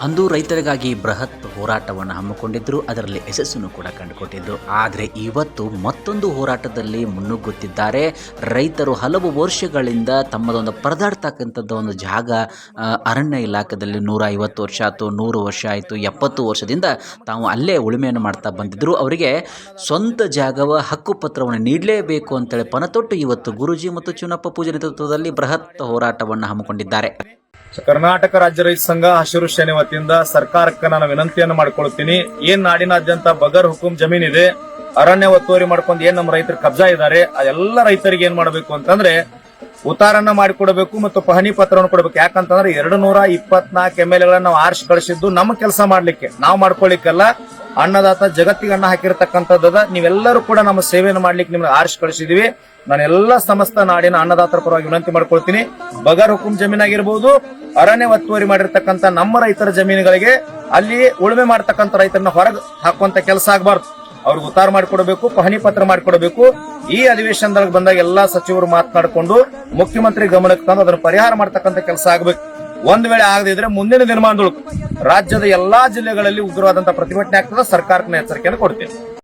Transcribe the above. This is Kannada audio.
ಅಂದು ರೈತರಿಗಾಗಿ ಬೃಹತ್ ಹೋರಾಟವನ್ನು ಹಮ್ಮಿಕೊಂಡಿದ್ದರು ಅದರಲ್ಲಿ ಯಶಸ್ಸನ್ನು ಕೂಡ ಕಂಡುಕೊಟ್ಟಿದ್ದರು ಆದರೆ ಇವತ್ತು ಮತ್ತೊಂದು ಹೋರಾಟದಲ್ಲಿ ಮುನ್ನುಗ್ಗುತ್ತಿದ್ದಾರೆ ರೈತರು ಹಲವು ವರ್ಷಗಳಿಂದ ತಮ್ಮದೊಂದು ಪರದಾಡ್ತಕ್ಕಂಥದ್ದು ಒಂದು ಜಾಗ ಅರಣ್ಯ ಇಲಾಖೆಯಲ್ಲಿ ನೂರ ಐವತ್ತು ವರ್ಷ ಆಯಿತು, ನೂರು ವರ್ಷ ಆಯಿತು, ಎಪ್ಪತ್ತು ವರ್ಷದಿಂದ ತಾವು ಅಲ್ಲೇ ಉಳುಮೆಯನ್ನು ಮಾಡ್ತಾ ಬಂದಿದ್ದರು ಅವರಿಗೆ ಸ್ವಂತ ಜಾಗವ, ಹಕ್ಕುಪತ್ರವನ್ನು ನೀಡಲೇಬೇಕು ಅಂತೇಳಿ ಪಣತೊಟ್ಟು ಇವತ್ತು ಗುರುಜಿ ಮತ್ತು ಚುನಪ್ಪ ಪೂಜೆ ನೇತೃತ್ವದಲ್ಲಿ ಬೃಹತ್ ಹೋರಾಟವನ್ನು ಹಮ್ಮಿಕೊಂಡಿದ್ದಾರೆ. ಕರ್ನಾಟಕ ರಾಜ್ಯ ರೈತ ಸಂಘ ಹಸಿರು ಸೇನೆ ವತಿಯಿಂದ ಸರ್ಕಾರಕ್ಕೆ ನಾನು ವಿನಂತಿಯನ್ನು ಮಾಡ್ಕೊಳ್ತೀನಿ. ಏನ್ ನಾಡಿನಾದ್ಯಂತ ಬಗರ್ ಹುಕುಂ ಇದೆ ಅರಣ್ಯ ಒತ್ತುವರಿ ಮಾಡ್ಕೊಂಡು ಏನ್ ನಮ್ಮ ರೈತರು ಕಬ್ಜಾ ಇದ್ದಾರೆ ಅದೆಲ್ಲ ರೈತರಿಗೆ ಏನ್ ಮಾಡಬೇಕು ಅಂತಂದ್ರೆ ಉತ್ತಾರನ್ನ ಮಾಡಿಕೊಡಬೇಕು ಮತ್ತು ಪಹಣಿ ಪತ್ರವನ್ನು ಕೊಡಬೇಕು. ಯಾಕಂತಂದ್ರೆ ಎರಡು ನೂರ ಇಪ್ಪತ್ನಾಲ್ಕು ಎಂ ಎಲ್ ನಾವು ಆರ್ಸ್ ಕಳಿಸಿದ್ದು ನಮ್ಮ ಕೆಲಸ ಮಾಡ್ಲಿಕ್ಕೆ. ನಾವು ಮಾಡ್ಕೊಳ್ಳಿಕ್ಕೆಲ್ಲ ಅನ್ನದಾತ ಜಗತ್ತಿಗೆ ಅನ್ನ ಹಾಕಿರ್ತಕ್ಕಂಥದ್ದದ. ನೀವೆಲ್ಲರೂ ಕೂಡ ನಮ್ಮ ಸೇವೆಯನ್ನು ಮಾಡ್ಲಿಕ್ಕೆ ನಿಮ್ಗೆ ಆರ್ಶ್ ಕಳಿಸಿದೀವಿ. ನಾನು ಸಮಸ್ತ ನಾಡಿನ ಅನ್ನದಾತರ ಪರವಾಗಿ ವಿನಂತಿ ಮಾಡ್ಕೊಳ್ತೀನಿ. ಬಗರ್ ಹುಕುಂ ಜಮೀನಾಗಿರ್ಬೋದು, ಅರಣ್ಯ ಒತ್ತುವರಿ ಮಾಡಿರ್ತಕ್ಕಂಥ ನಮ್ಮ ರೈತರ ಜಮೀನುಗಳಿಗೆ ಅಲ್ಲಿ ಉಳುಮೆ ಮಾಡ್ತಕ್ಕಂಥ ರೈತರನ್ನ ಹೊರಗೆ ಹಾಕುವಂತ ಕೆಲಸ ಆಗಬಾರ್ದು. ಅವ್ರಿಗೆ ಉತ್ತಾರ ಮಾಡಿಕೊಡಬೇಕು, ಪಹಣಿ ಪತ್ರ ಮಾಡಿಕೊಡಬೇಕು. ಈ ಅಧಿವೇಶನದೊಳಗೆ ಬಂದಾಗ ಎಲ್ಲಾ ಸಚಿವರು ಮಾತನಾಡಿಕೊಂಡು ಮುಖ್ಯಮಂತ್ರಿ ಗಮನಕ್ಕೆ ತಂದು ಅದನ್ನು ಪರಿಹಾರ ಮಾಡ್ತಕ್ಕಂಥ ಕೆಲಸ ಆಗಬೇಕು. ಒಂದ್ ವೇಳೆ ಆಗದಿದ್ರೆ ಮುಂದಿನ ದಿನಮಾನದೊಳಗೆ. ರಾಜ್ಯದ ಎಲ್ಲಾ ಜಿಲ್ಲೆಗಳಲ್ಲಿ ಉಗ್ರವಾದಂತಹ ಪ್ರತಿಭಟನೆ ಆಗ್ತದೆ ಸರ್ಕಾರಕ್ಕೆ ಎಚ್ಚರಿಕೆಯನ್ನು ಕೊಡ್ತೀನಿ.